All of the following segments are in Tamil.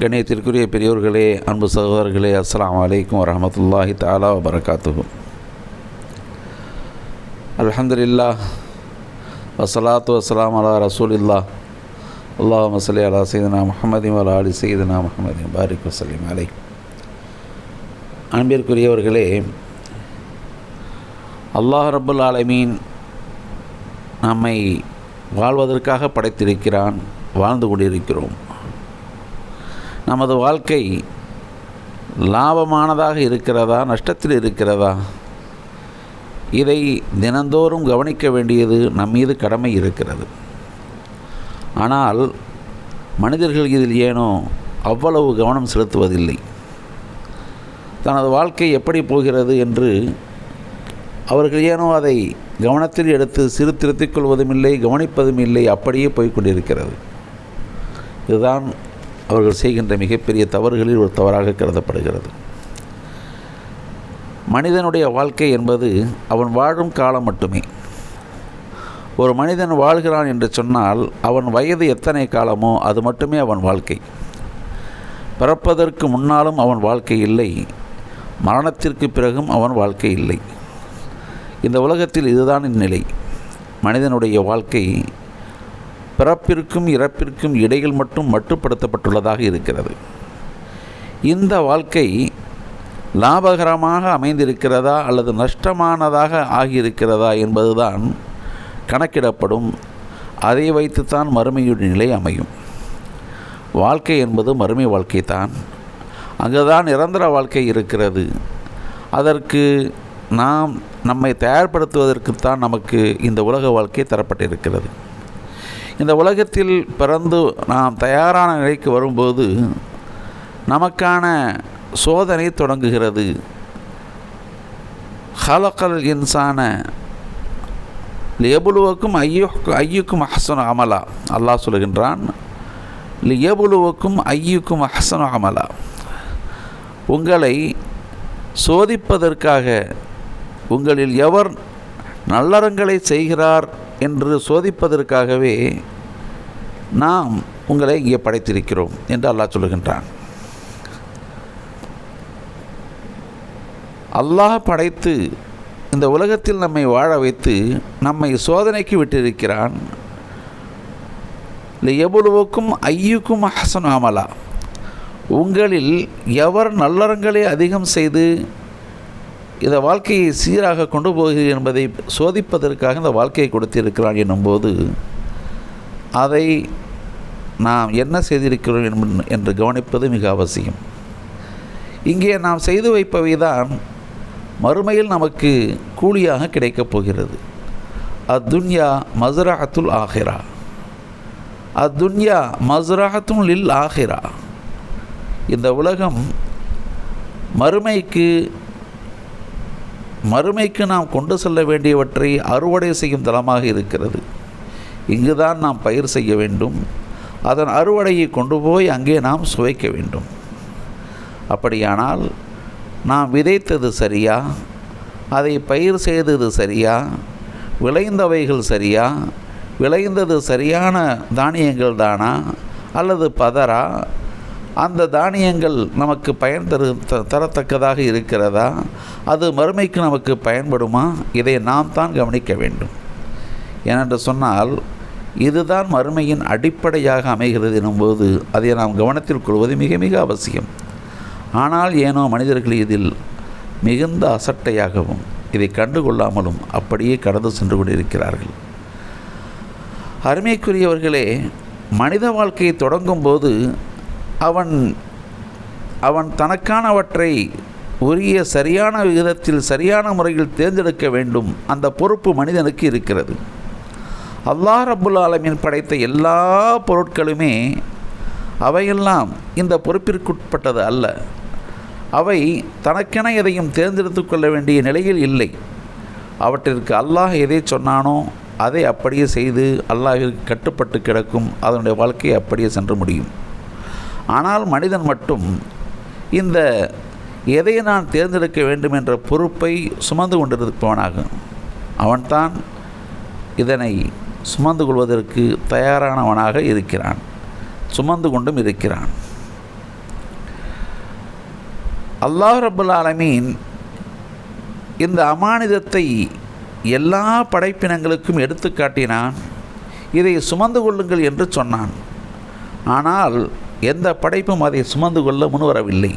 கணியத்திற்குரிய பெரியோர்களே அன்பு சகோதரர்களே அஸ்லாம் அலைக்கும் வரமத்துல்லாஹி தாலா வபரகாத்துஹு. அலமதுல்லா வசலாத்து வசலாம் அலா ரசூல் இல்லா அல்லாஹ் மசலி அலா சைதனா முஹம்மதி அலா அலி சைதனா முஹம்மதி பாரிக் வசலிம் அலை அன்பிற்குரியவர்களே அல்லாஹ் ரபுல் ஆலமீன் நம்மை வாழ்வதற்காக படைத்திருக்கிறான் வாழ்ந்து கொண்டிருக்கிறோம். நமது வாழ்க்கை லாபமானதாக இருக்கிறதா நஷ்டத்தில் இருக்கிறதா? இதை தினந்தோறும் கவனிக்க வேண்டியது நம் மீது கடமை இருக்கிறது. ஆனால் மனிதர்கள் இதில் ஏனோ அவ்வளவு கவனம் செலுத்துவதில்லை. தனது வாழ்க்கை எப்படி போகிறது என்று அவர்கள் ஏனோ அதை கவனத்தில் எடுத்து சீர்திருத்திக் கொள்வதும் இல்லை கவனிப்பதும் இல்லை அப்படியே போய்கொண்டிருக்கிறது இதுதான் அவர்கள் செய்கின்ற மிகப்பெரிய தவறுகளில் ஒரு தவறாக கருதப்படுகிறது. மனிதனுடைய வாழ்க்கை என்பது அவன் வாழும் காலம் மட்டுமே. ஒரு மனிதன் வாழ்கிறான் என்று சொன்னால் அவன் வயது எத்தனை காலமோ அது மட்டுமே அவன் வாழ்க்கை. பிறப்பதற்கு முன்னாலும் அவன் வாழ்க்கை இல்லை. மரணத்திற்கு பிறகும் அவன் வாழ்க்கை இல்லை. இந்த உலகத்தில் இதுதான் இந்நிலை. மனிதனுடைய வாழ்க்கை பிறப்பிற்கும் இறப்பிற்கும் இடையில் மட்டும் மட்டுப்படுத்தப்பட்டுள்ளதாக இருக்கிறது. இந்த வாழ்க்கை லாபகரமாக அமைந்திருக்கிறதா அல்லது நஷ்டமானதாக ஆகியிருக்கிறதா என்பதுதான் கணக்கிடப்படும். அதை வைத்துத்தான் மறுமையுடைய நிலை அமையும். வாழ்க்கை என்பது மறுமை வாழ்க்கை தான் அங்குதான் நிரந்தர வாழ்க்கை இருக்கிறது. அதற்கு நாம் நம்மை தயார்படுத்துவதற்குத்தான் நமக்கு இந்த உலக வாழ்க்கை தரப்பட்டிருக்கிறது. இந்த உலகத்தில் பிறந்து நாம் தயாரான நிலைக்கு வரும்போது நமக்கான சோதனை தொடங்குகிறது. ஹலக்கல் இன்சான லியபுலுவக்கும் ஐயோ ஐயுக்கும் அஹசன் அமலா. அல்லாஹ் சொல்கின்றான் லியபுலுவக்கும் ஐயுக்கும் அஹசன் அமலா. உங்களை சோதிப்பதற்காக உங்களில் எவர் நல்லறங்களை செய்கிறார் என்று சோதிப்பதற்காகவே நாம் உங்களை இங்கே படைத்திருக்கிறோம் என்று அல்லாஹ் சொல்லுகின்றான். அல்லாஹ் படைத்து இந்த உலகத்தில் நம்மை வாழ வைத்து நம்மை சோதனைக்கு விட்டிருக்கிறான். எவ்வளவுக்கும் ஐயுக்கும் ஹசன் அமலா. உங்களில் எவர் நல்லறங்களை அதிகம் செய்து இந்த வாழ்க்கையை சீராக கொண்டு போகிறது என்பதை சோதிப்பதற்காக இந்த வாழ்க்கையை கொடுத்திருக்கிறான் என்னும்போது அதை நாம் என்ன செய்திருக்கிறோம் என்று கவனிப்பது மிக அவசியம். இங்கே நாம் செய்து வைப்பவை தான் மறுமையில் நமக்கு கூலியாக கிடைக்கப் போகிறது. அத்துன்யா மசுராஹத்துல் ஆஹிரா. அத்துன்யா மசுராஹத்தும் லில் ஆஹிரா. இந்த உலகம் மறுமைக்கு மறுமைக்கு நாம் கொண்டு செல்ல வேண்டியவற்றை அறுவடை செய்யும் தளமாக இருக்கிறது. இங்குதான் நாம் பயிர் செய்ய வேண்டும். அதன் அறுவடையை கொண்டு போய் அங்கே நாம் சுவைக்க வேண்டும். அப்படியானால் நாம் விதைத்தது சரியா? அதை பயிர் செய்தது சரியா? விளைந்தவைகள் சரியா? விளைந்தது சரியான தானியங்கள் தானா? அல்லது பதரா அந்த தானியங்கள் நமக்கு பயன் தரு தரத்தக்கதாக இருக்கிறதா? அது மறுமைக்கு நமக்கு பயன்படுமா? இதை நாம் தான் கவனிக்க வேண்டும். ஏனென்று சொன்னால் இதுதான் மறுமையின் அடிப்படையாக அமைகிறது எனும்போது அதை நாம் கவனத்தில் கொள்வது மிக மிக அவசியம். ஆனால் ஏனோ மனிதர்கள் இதில் மிகுந்த அசட்டையாகவும் இதை கண்டுகொள்ளாமலும் அப்படியே கடந்து சென்று கொண்டிருக்கிறார்கள். அருமைக்குரியவர்களே மனித வாழ்க்கையை தொடங்கும் போது அவன் அவன் தனக்கானவற்றை உரிய சரியான விகிதத்தில் சரியான முறையில் தேர்ந்தெடுக்க வேண்டும். அந்த பொறுப்பு மனிதனுக்கு இருக்கிறது. அல்லாஹ் ரபுல் ஆலமின் படைத்த எல்லா பொருட்களுமே அவையெல்லாம் இந்த பொறுப்பிற்குட்பட்டது அல்ல. அவை தனக்கென எதையும் தேர்ந்தெடுத்து கொள்ள வேண்டிய நிலையில் இல்லை. அவற்றிற்கு அல்லாஹ் எதை சொன்னானோ அதை அப்படியே செய்து அல்லாஹிற்கு கட்டுப்பட்டு கிடக்கும். அதனுடைய வாழ்க்கையை அப்படியே சென்று முடியும். ஆனால் மனிதன் மட்டும் இந்த எதை நான் தேர்ந்தெடுக்க வேண்டும் என்ற பொறுப்பை சுமந்து கொண்டிருப்பவனாகும் அவன்தான் இதனை சுமந்து கொள்வதற்கு தயாரானவனாக இருக்கிறான் சுமந்து கொண்டும் இருக்கிறான். அல்லாஹ் ரபுல் ஆலமீன் இந்த அமானிதத்தை எல்லா படைப்பினங்களுக்கும் எடுத்து காட்டினான். இதை சுமந்து கொள்ளுங்கள் என்று சொன்னான். ஆனால் எந்த படைப்பும் அதை சுமந்து கொள்ள முன்வரவில்லை.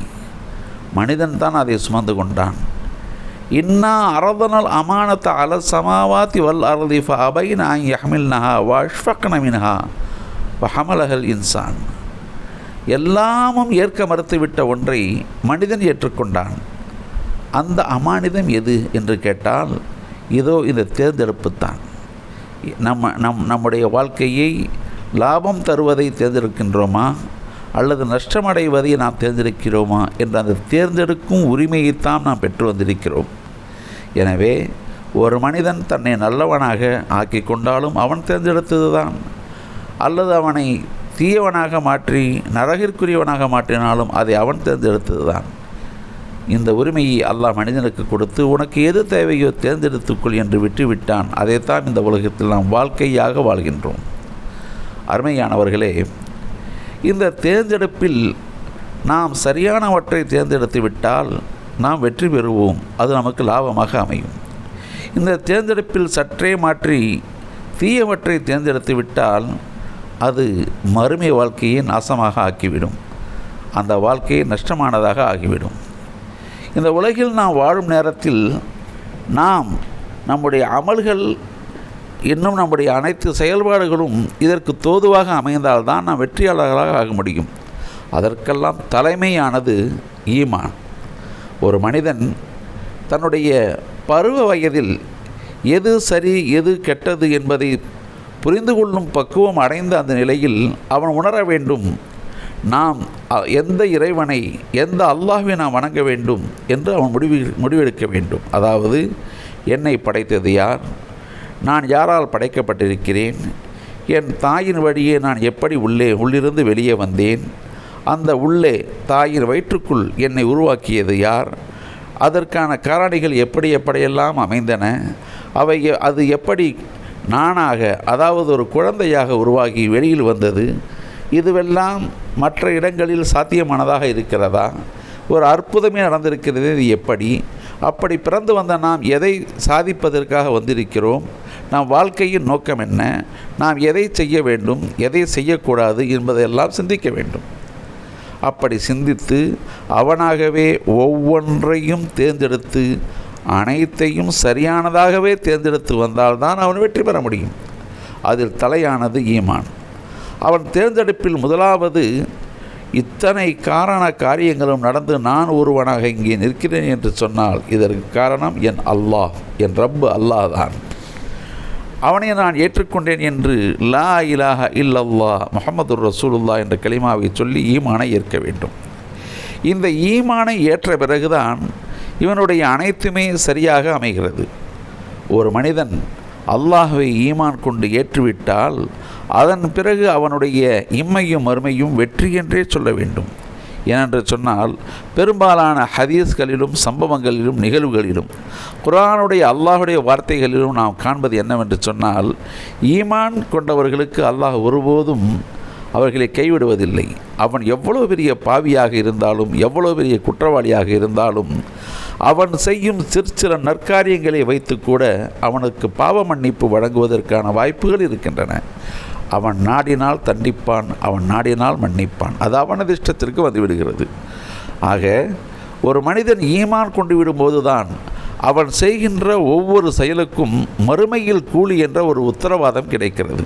மனிதன் தான் அதை சுமந்து கொண்டான். இன்னா அரதனல் அமானத்த அல சமாவாத்தி வல் அருதி அபை நான் யஹமில் நஹா வஷ்ஃபக்ன மின்ஹா இன்சான். எல்லாமும் ஏற்க மறுத்துவிட்ட ஒன்றை மனிதன் ஏற்றுக்கொண்டான். அந்த அமானிதம் எது என்று கேட்டால் இதோ இந்த தேர்ந்தெடுப்பு தான் நம்ம நம் நம்முடைய வாழ்க்கையை லாபம் தருவதை தேர்ந்தெடுக்கின்றோமா? அல்லது நஷ்டமடைவதை நாம் தேர்ந்தெடுக்கிறோமா என்ற அந்த தேர்ந்தெடுக்கும் உரிமையைத்தான் நாம் பெற்று வந்திருக்கிறோம். எனவே ஒரு மனிதன் தன்னை நல்லவனாக ஆக்கி கொண்டாலும் அவன் தேர்ந்தெடுத்தது தான் அல்லது அவனை தீயவனாக மாற்றி நரகிற்குரியவனாக மாற்றினாலும் அதை அவன் தேர்ந்தெடுத்தது தான் இந்த உரிமையை அல்லாஹ் மனிதனுக்கு கொடுத்து உனக்கு எது தேவையோ தேர்ந்தெடுத்துக்கொள் என்று விட்டுவிட்டான். அதைத்தான் இந்த உலகத்தில் நாம் வாழ்க்கையாக வாழ்கின்றோம். அருமையானவர்களே இந்த தேர்ந்தெடுப்பில் நாம் சரியானவற்றை தேர்ந்தெடுத்து விட்டால் நாம் வெற்றி பெறுவோம். அது நமக்கு லாபமாக அமையும். இந்த தேர்ந்தெடுப்பில் சற்றே மாற்றி தீயவற்றை தேர்ந்தெடுத்து விட்டால் அது மறுமை வாழ்க்கையை நாசமாக ஆக்கிவிடும். அந்த வாழ்க்கையை நஷ்டமானதாக ஆகிவிடும். இந்த உலகில் நாம் வாழும் நேரத்தில் நாம் நம்முடைய அமல்கள் இன்னும் நம்முடைய அனைத்து செயல்பாடுகளும் இதற்கு தோதுவாக அமைந்தால்தான் நாம் வெற்றியாளர்களாக ஆக முடியும். அதற்கெல்லாம் தலைமையானது ஈமான். ஒரு மனிதன் தன்னுடைய பருவ வயதில் எது சரி எது கெட்டது என்பதை புரிந்து கொள்ளும் பக்குவம் அடைந்த அந்த நிலையில் அவன் உணர வேண்டும். நாம் அ- எந்த இறைவனை எந்த அல்லாஹுவை நாம் வணங்க வேண்டும் என்று அவன் முடிவு முடிவெடுக்க வேண்டும். அதாவது என்னை படைத்தது யார்? நான் யாரால் படைக்கப்பட்டிருக்கிறேன்? என் தாயின் வழியே நான் எப்படி உள்ளே உள்ளிருந்து வெளியே வந்தேன்? அந்த உள்ளே தாயின் வயிற்றுக்குள் என்னை உருவாக்கியது யார்? அதற்கான காரணிகள் எப்படி எப்படியெல்லாம் அமைந்தன? அவை அது எப்படி நானாக அதாவது ஒரு குழந்தையாக உருவாகி வெளியில் வந்தது? இதுவெல்லாம் மற்ற இடங்களில் சாத்தியமானதாக இருக்கிறதா? ஒரு அற்புதமே நடந்திருக்கிறது இது எப்படி? அப்படி பிறந்து வந்த நாம் எதை சாதிப்பதற்காக வந்திருக்கிறோம்? நாம் வாழ்க்கையின் நோக்கம் என்ன? நாம் எதை செய்ய வேண்டும்? எதை செய்யக்கூடாது என்பதையெல்லாம் சிந்திக்க வேண்டும். அப்படி சிந்தித்து அவனாகவே ஒவ்வொன்றையும் தேர்ந்தெடுத்து அனைத்தையும் சரியானதாகவே தேர்ந்தெடுத்து வந்தால்தான் அவன் வெற்றி பெற முடியும். அதில் தலையானது ஈமான். அவன் தேர்ந்தெடுப்பில் முதலாவது இத்தனை காரண காரியங்களும் நடந்து நான் ஒருவனாக இங்கே நிற்கிறேன் என்று சொன்னால் இதற்கு காரணம் என் அல்லாஹ் என் ரப்பு அல்லாஹ் தான் அவனை நான் ஏற்றுக்கொண்டேன் என்று லா இலாஹ இல்லல்லா முகமது ரசூலுல்லா என்ற கலிமாவை சொல்லி ஈமானை ஏற்க வேண்டும். இந்த ஈமானை ஏற்ற பிறகுதான் இவனுடைய அனைத்துமே சரியாக அமைகிறது. ஒரு மனிதன் அல்லாஹுவை ஈமான் கொண்டு ஏற்றுவிட்டால் அதன் பிறகு அவனுடைய இம்மையும் மறுமையும் வெற்றி என்றே சொல்ல வேண்டும். ஏனென்று சொன்னால் பெரும்பாலான ஹதீஸ்களிலும் சம்பவங்களிலும் நிகழ்வுகளிலும் குரானுடைய அல்லாஹுடைய வார்த்தைகளிலும் நாம் காண்பது என்னவென்று சொன்னால் ஈமான் கொண்டவர்களுக்கு அல்லாஹ் ஒருபோதும் அவர்களை கைவிடுவதில்லை. அவன் எவ்வளோ பெரிய பாவியாக இருந்தாலும் எவ்வளோ பெரிய குற்றவாளியாக இருந்தாலும் அவன் செய்யும் சிற்சில நற்காரியங்களை வைத்து கூட அவனுக்கு பாவ மன்னிப்பு வழங்குவதற்கான வாய்ப்புகள் இருக்கின்றன. அவன் நாடினால் தண்டிப்பான் அவன் நாடினால் மன்னிப்பான். அது அவனது இஷ்டத்திற்கு வந்துவிடுகிறது. ஆக ஒரு மனிதன் ஈமான் கொண்டு விடும்போது தான் அவன் செய்கின்ற ஒவ்வொரு செயலுக்கும் மறுமையில் கூலி என்ற ஒரு உத்தரவாதம் கிடைக்கிறது.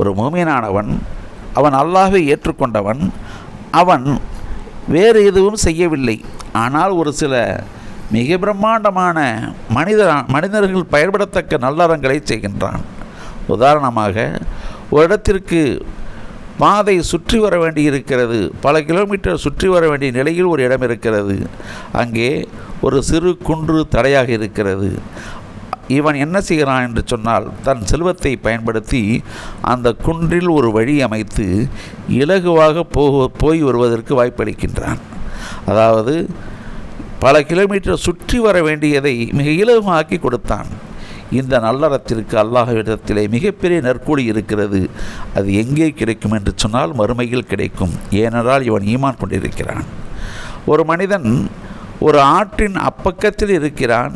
ஒரு மூமியனானவன் அவன் அல்லாஹை ஏற்றுக்கொண்டவன் அவன் வேறு எதுவும் செய்யவில்லை. ஆனால் ஒரு சில மிக பிரம்மாண்டமான மனித மனிதர்கள் பயன்படத்தக்க நல்லறங்களை செய்கின்றான். உதாரணமாக ஒரு இடத்திற்கு பாதை சுற்றி வர வேண்டி இருக்கிறது பல கிலோமீட்டர் சுற்றி வர வேண்டிய நிலையில் ஒரு இடம் இருக்கிறது. அங்கே ஒரு சிறு குன்று தடையாக இருக்கிறது. இவன் என்ன செய்கிறான் என்று சொன்னால் தன் செல்வத்தை பயன்படுத்தி அந்த குன்றில் ஒரு வழி அமைத்து இலகுவாக போக போய் வருவதற்கு வாய்ப்பளிக்கின்றான். அதாவது பல கிலோமீட்டர் சுற்றி வர வேண்டியதை மிக இலகுவாக்கி கொடுத்தான். இந்த நல்லறத்திற்கு அல்லாஹ்விடத்திலே மிகப்பெரிய நற்கூலி இருக்கிறது. அது எங்கே கிடைக்கும் என்று சொன்னால் மறுமையில் கிடைக்கும். ஏனென்றால் இவன் ஈமான் கொண்டிருக்கிறான். ஒரு மனிதன் ஒரு ஆற்றின் அப்பக்கத்தில் இருக்கிறான்.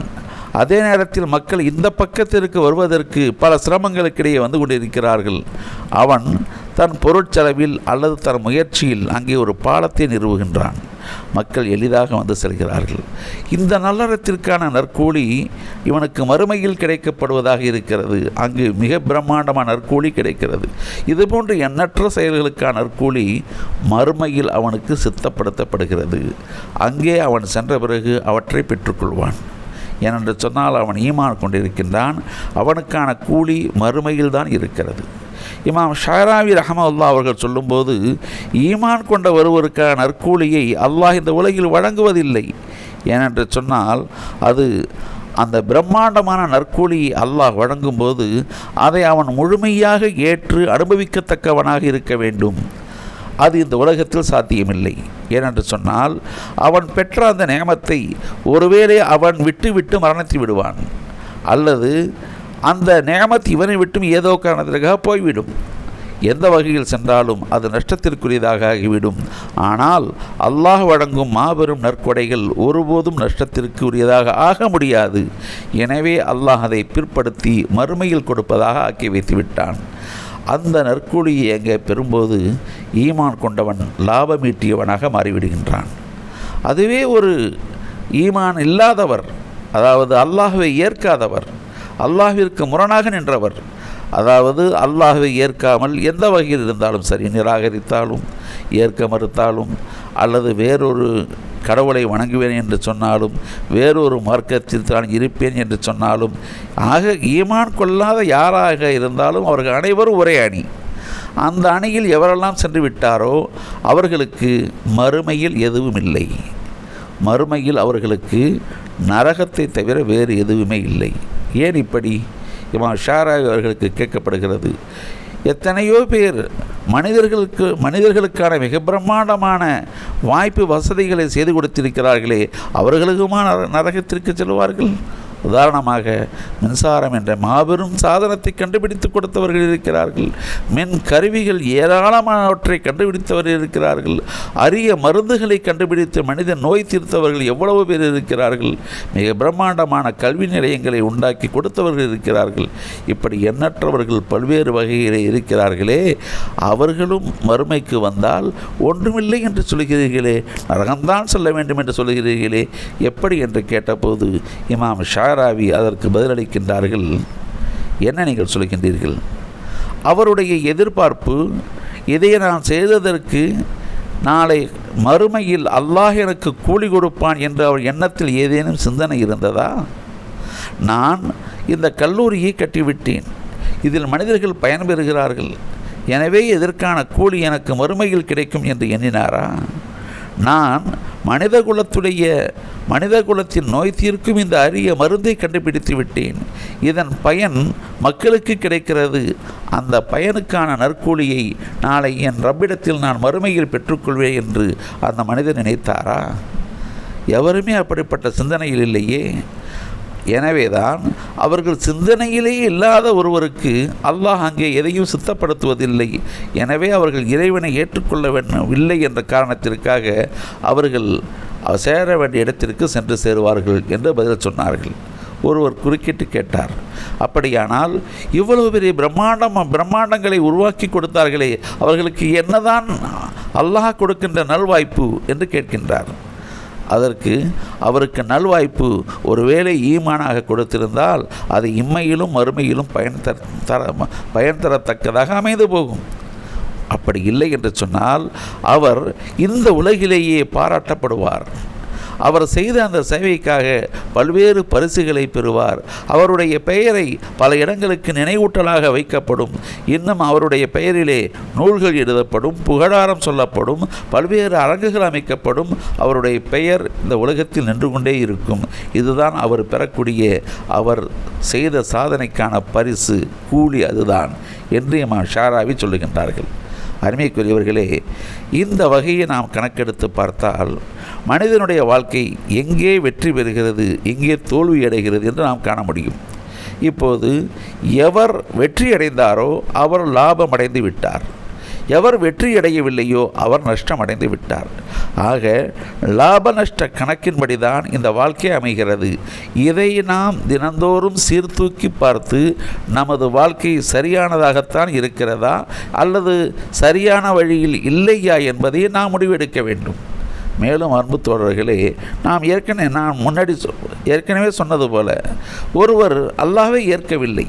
அதே நேரத்தில் மக்கள் இந்த பக்கத்திற்கு வருவதற்கு பல சிரமங்களுக்கிடையே வந்து கொண்டிருக்கிறார்கள். அவன் தன் பொருட்செலவில் அல்லது தன் முயற்சியில் அங்கே ஒரு பாலத்தை நிறுவுகின்றான். மக்கள் எளிதாக வந்து செல்கிறார்கள். இந்த நல்லறத்திற்கான நற்கூலி இவனுக்கு மறுமையில் கிடைக்கப்படுவதாக இருக்கிறது. அங்கு மிக பிரம்மாண்டமான நற்கூலி கிடைக்கிறது. இதுபோன்ற எண்ணற்ற செயல்களுக்கான நற்கூலி மறுமையில் அவனுக்கு சித்தப்படுத்தப்படுகிறது. அங்கே அவன் சென்ற பிறகு அவற்றை பெற்றுக்கொள்வான். ஏனென்று சொன்னால் அவன் ஈமான் கொண்டிருக்கின்றான். அவனுக்கான கூலி மறுமையில் தான் இருக்கிறது. இமாம் ஷாராவி ரஹமல்லா அவர்கள் சொல்லும்போது ஈமான் கொண்ட ஒருவருக்கான நற்கூலியை அல்லாஹ் இந்த உலகில் வழங்குவதில்லை. ஏனென்று சொன்னால் அது அந்த பிரம்மாண்டமான நற்கூலி அல்லாஹ் வழங்கும்போது அதை அவன் முழுமையாக ஏற்று அனுபவிக்கத்தக்கவனாக இருக்க வேண்டும். அது இந்த உலகத்தில் சாத்தியமில்லை. ஏனென்று சொன்னால் அவன் பெற்ற அந்த நேமத்தை ஒருவேளை அவன் விட்டு விட்டு மரணித்து விடுவான். அல்லது அந்த நேமத் இவனை விட்டும் ஏதோ காரணத்திற்காக போய்விடும். எந்த வகையில் சென்றாலும் அது நஷ்டத்திற்குரியதாக ஆகிவிடும். ஆனால் அல்லாஹ் வழங்கும் மாபெரும் நற்கொடைகள் ஒருபோதும் நஷ்டத்திற்கு உரியதாக ஆக முடியாது. எனவே அல்லாஹ் அதை பிற்படுத்தி மறுமையில் கொடுப்பதாக ஆக்கி வைத்து விட்டான். அந்த நற்கூலியை எங்கே பெறும்போது ஈமான் கொண்டவன் லாபமீட்டியவனாக மாறிவிடுகின்றான். அதுவே ஒரு ஈமான் இல்லாதவர் அதாவது அல்லாஹுவை ஏற்காதவர் அல்லாஹிற்கு முரணாக நின்றவர். அதாவது அல்லாஹுவை ஏற்காமல் எந்த வகையில் இருந்தாலும் சரி நிராகரித்தாலும் ஏற்க மறுத்தாலும் அல்லது வேறொரு கடவுளை வணங்குவேன் என்று சொன்னாலும் வேறொரு மார்க்கத்தில் தான் இருப்பேன் என்று சொன்னாலும் ஆக ஈமான் கொள்ளாத யாராக இருந்தாலும் அவர்கள் அனைவரும் ஒரே அணி. அந்த அணியில் எவரெல்லாம் சென்று விட்டாரோ அவர்களுக்கு மறுமையில் எதுவும் இல்லை. மறுமையில் அவர்களுக்கு நரகத்தை தவிர வேறு எதுவுமே இல்லை. ஏன் இப்படி? இமாம் ஷாராய் அவர்களுக்கு கேட்கப்படுகிறது. எத்தனையோ பேர் மனிதர்களுக்கு மனிதர்களுக்கான மிக பிரம்மாண்டமான வாய்ப்பு வசதிகளை செய்து கொடுத்திருக்கிறார்களே அவர்களுக்குமா நரகத்திற்கு செல்வார்கள் உதாரணமாக மின்சாரம் என்ற மாபெரும் சாதனத்தை கண்டுபிடித்து கொடுத்தவர்கள் இருக்கிறார்கள். மின் கருவிகள் ஏராளமானவற்றை கண்டுபிடித்தவர்கள் இருக்கிறார்கள். அரிய மருந்துகளை கண்டுபிடித்து மனித நோய் தீர்த்தவர்கள் எவ்வளவு பேர் இருக்கிறார்கள். மிக பிரம்மாண்டமான கல்வி நிலையங்களை உண்டாக்கி கொடுத்தவர்கள் இருக்கிறார்கள். இப்படி எண்ணற்றவர்கள் பல்வேறு வகையிலே இருக்கிறார்களே. அவர்களும் மறுமைக்கு வந்தால் ஒன்றுமில்லை என்று சொல்கிறீர்களே. நரகம்தான் சொல்ல வேண்டும் என்று சொல்கிறீர்களே. எப்படி என்று கேட்டபோது இமாம் ஷா ஷாராவி அதற்கு பதிலளிக்கின்றார்கள். என்ன நீங்கள் சொல்கின்றீர்கள்? அவருடைய எதிர்பார்ப்பு இதை நான் செய்ததற்கு நாளை மறுமையில் அல்லாஹ் எனக்கு கூலி கொடுப்பான் என்ற அவர் எண்ணத்தில் ஏதேனும் சிந்தனை இருந்ததா? நான் இந்த கல்லூரியை கட்டிவிட்டேன். இதில் மனிதர்கள் பயன்பெறுகிறார்கள். எனவே இதற்கான கூலி எனக்கு மறுமையில் கிடைக்கும் என்று எண்ணினாரா? நான் மனித குலத்துடைய மனித குலத்தின் நோய் தீர்க்கும் இந்த அரிய மருந்தை கண்டுபிடித்து விட்டேன். இதன் பயன் மக்களுக்கு கிடைக்கிறது. அந்த பயனுக்கான நற்கூலியை நாளை என் ரப்பிடத்தில் நான் மறுமையில் பெற்றுக்கொள்வேன் என்று அந்த மனிதன் நினைத்தாரா? எவருமே அப்படிப்பட்ட சிந்தனையில் இல்லையே. எனவேதான் அவர்கள் சிந்தனையிலே இல்லாத ஒருவருக்கு அல்லாஹ் அங்கே எதையும் சித்தப்படுத்துவதில்லை. எனவே அவர்கள் இறைவனை ஏற்றுக்கொள்ள வேண்டும் இல்லை என்ற காரணத்திற்காக அவர்கள் சேர வேண்டிய இடத்திற்கு சென்று சேருவார்கள் என்று பதில் சொன்னார்கள். ஒருவர் குறுக்கிட்டு கேட்டார் அப்படியானால் இவ்வளவு பெரிய பிரம்மாண்டம் பிரம்மாண்டங்களை உருவாக்கி கொடுத்தார்களே அவர்களுக்கு என்னதான் அல்லாஹ் கொடுக்கின்ற நல்வாய்ப்பு? என்று கேட்கின்றார். அதற்கு அவருக்கு நல்வாய்ப்பு ஒருவேளை ஈமானாக கொடுத்திருந்தால் அது இம்மையிலும் மறுமையிலும் பயன் தர தர பயன் தரத்தக்கதாக அமைந்து போகும். அப்படி இல்லை என்று சொன்னால் அவர் இந்த உலகிலேயே பாராட்டப்படுவார். அவர் செய்த அந்த சேவைக்காக பல்வேறு பரிசுகளை பெறுவார். அவருடைய பெயரை பல இடங்களுக்கு நினைவூட்டலாக வைக்கப்படும். இன்னும் அவருடைய பெயரிலே நூல்கள் எழுதப்படும் புகழாரம் சொல்லப்படும் பல்வேறு அரங்குகள் அமைக்கப்படும். அவருடைய பெயர் இந்த உலகத்தில் நின்று கொண்டே இருக்கும். இதுதான் அவர் பெறக்கூடிய அவர் செய்த சாதனைக்கான பரிசு கூலி அதுதான். என்று இமாம் ஷாராவி சொல்லுகின்றார்கள். அருமைக்குரியவர்களே இந்த வகையை நாம் கணக்கெடுத்து பார்த்தால் மனிதனுடைய வாழ்க்கை எங்கே வெற்றி பெறுகிறது எங்கே தோல்வி அடைகிறது என்று நாம் காண முடியும். இப்போது எவர் வெற்றி அடைந்தாரோ அவர் லாபம் அடைந்து விட்டார். எவர் வெற்றியடையவில்லையோ அவர் நஷ்டம் அடைந்து விட்டார். ஆக லாப நஷ்ட கணக்கின்படி தான் இந்த வாழ்க்கை அமைகிறது. இதை நாம் தினந்தோறும் சீர்தூக்கி பார்த்து நமது வாழ்க்கை சரியானதாகத்தான் இருக்கிறதா அல்லது சரியான வழியில் இல்லையா என்பதை நாம் முடிவெடுக்க வேண்டும். மேலும் அன்பு தோழர்களே நாம் ஏற்கனவே நான் முன்னாடி ஏற்கனவே சொன்னது போல ஒருவர் அல்லாவே ஏற்கவில்லை.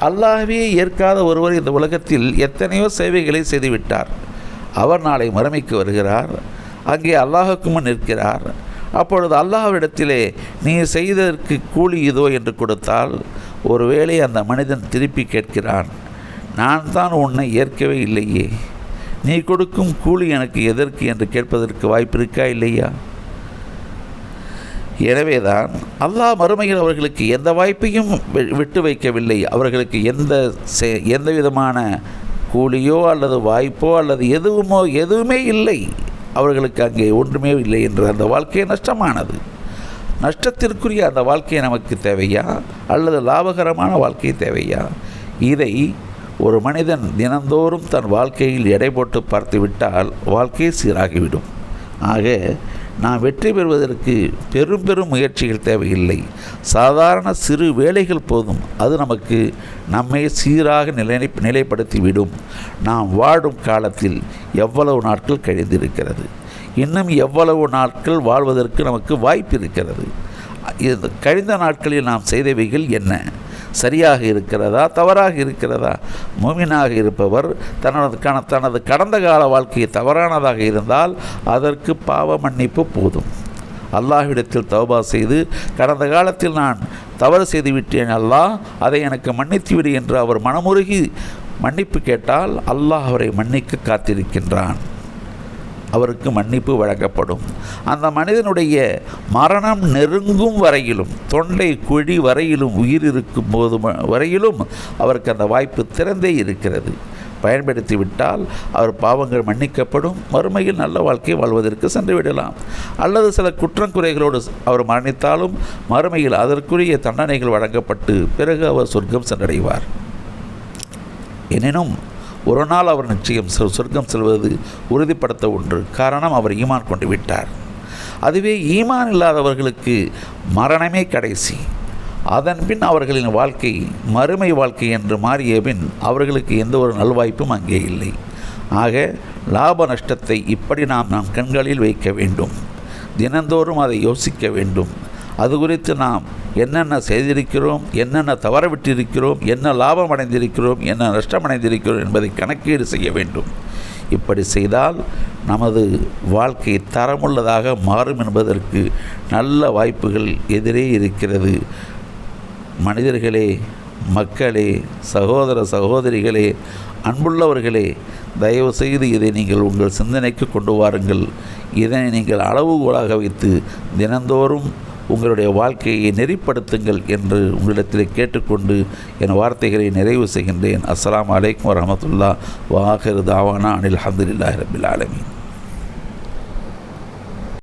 அல்லாஹ்வே ஏற்காத ஒருவர் இந்த உலகத்தில் எத்தனையோ சேவைகளை செய்துவிட்டார். அவர் நாளை மறுமைக்கு வருகிறார். அங்கே அல்லாஹுக்கு முன் நிற்கிறார். அப்பொழுது அல்லாஹ்விடத்திலே நீ செய்ததற்கு கூலி இதோ என்று கொடுத்தால் ஒருவேளை அந்த மனிதன் திருப்பி கேட்கிறான் நான் தான் உன்னை ஏற்கவே இல்லையே. நீ கொடுக்கும் கூலி எனக்கு எதற்கு? என்று கேட்பதற்கு வாய்ப்பு இருக்கா இல்லையா? எனவேதான் அல்லாஹ் மறுமையில் அவர்களுக்கு எந்த வாய்ப்பையும் வி- விட்டு வைக்கவில்லை. அவர்களுக்கு எந்த எந்த விதமான கூலியோ அல்லது வாய்ப்போ அல்லது எதுவுமோ எதுவுமே இல்லை. அவர்களுக்கு அங்கே ஒன்றுமே இல்லை என்று அந்த வாழ்க்கையே நஷ்டமானது. நஷ்டத்திற்குரிய அந்த வாழ்க்கை நமக்கு தேவையா? அல்லது லாபகரமான வாழ்க்கை தேவையா? இதை ஒரு மனிதன் தினந்தோறும் தன் வாழ்க்கையில் எடை போட்டு பார்த்துவிட்டால் வாழ்க்கை சீராகிவிடும். ஆக நான் வெற்றி பெறுவதற்கு பெரும் பெரும் முயற்சிகள் தேவையில்லை. சாதாரண சிறு வேலைகள் போதும். அது நமக்கு நம்மை சீராக நிலை நிலைப்படுத்திவிடும். நாம் வாடும் காலத்தில் எவ்வளவு நாட்கள் கழிந்திருக்கிறது? இன்னும் எவ்வளவு நாட்கள் வாழ்வதற்கு நமக்கு வாய்ப்பு இருக்கிறது? இது கழிந்த நாட்களில் நாம் செய்தவைகள் என்ன? சரியாக இருக்கிறதா தவறாக இருக்கிறதா? மூமினாக இருப்பவர் தனது கண தனது கடந்த கால வாழ்க்கையை தவறானதாக இருந்தால் அதற்கு பாவ மன்னிப்பு போதும். அல்லாஹ்விடத்தில் தௌபா செய்து கடந்த காலத்தில் நான் தவறு செய்து விட்டேன் அல்லாஹ் அதை எனக்கு மன்னித்துவிடு என்று அவர் மனமுருகி மன்னிப்பு கேட்டால் அல்லாஹ் அவரை மன்னிக்க காத்திருக்கின்றான். அவருக்கு மன்னிப்பு வழங்கப்படும். அந்த மனிதனுடைய மரணம் நெருங்கும் வரையிலும் தொண்டை குழி வரையிலும் உயிர் இருக்கும் போது வரையிலும் அவருக்கு அந்த வாய்ப்பு திறந்தே இருக்கிறது. பயன்படுத்தி விட்டால் அவர் பாவங்கள் மன்னிக்கப்படும். மறுமையில் நல்ல வாழ்க்கை வாழ்வதற்கு சென்று விடலாம். அல்லது சில குற்றங்குறைகளோடு அவர் மரணித்தாலும் மறுமையில் அதற்குரிய தண்டனைகள் வழங்கப்பட்டு பிறகு அவர் சொர்க்கம் சென்றடைவார். எனினும் ஒரு நாள் அவர் நிச்சயம் சொ- சொர்க்கம் செல்வது உறுதிப்படுத்த ஒன்று. காரணம் அவர் ஈமான் கொண்டு விட்டார். அதுவே ஈமான் இல்லாதவர்களுக்கு மரணமே கடைசி. அதன் பின் அவர்களின் வாழ்க்கை மறுமை வாழ்க்கை என்று மாறிய பின் அவர்களுக்கு எந்த ஒரு நல்வாய்ப்பும் அங்கே இல்லை. ஆக லாப நஷ்டத்தை இப்படி நாம் நம் கண்களில் வைக்க வேண்டும். தினந்தோறும் அதை யோசிக்க வேண்டும். அது குறித்து நாம் என்னென்ன செய்திருக்கிறோம் என்னென்ன தவறவிட்டிருக்கிறோம் என்ன லாபம் அடைந்திருக்கிறோம் என்ன நஷ்டம் அடைந்திருக்கிறோம் என்பதை கணக்கீடு செய்ய வேண்டும். இப்படி செய்தால் நமது வாழ்க்கை தரமுள்ளதாக மாறும் என்பதற்கு நல்ல வாய்ப்புகள் எதிரே இருக்கிறது. மனிதர்களே மக்களே சகோதர சகோதரிகளே அன்புள்ளவர்களே தயவு செய்து இதை நீங்கள் உங்கள் சிந்தனைக்கு கொண்டு வாருங்கள். இதனை நீங்கள் அளவுகோலாக வைத்து தினந்தோறும் உங்களுடைய வாழ்க்கையை நெறிப்படுத்துங்கள் என்று உங்களிடத்தில் கேட்டுக்கொண்டு என் வார்த்தைகளை நிறைவு செய்கின்றேன். அஸ்லாம் அலைக்கும் வரமத்துல்லா வாஹிர் தாவானா அனில் அஹமதுல்லாஹி ரபில் ஆலமின்.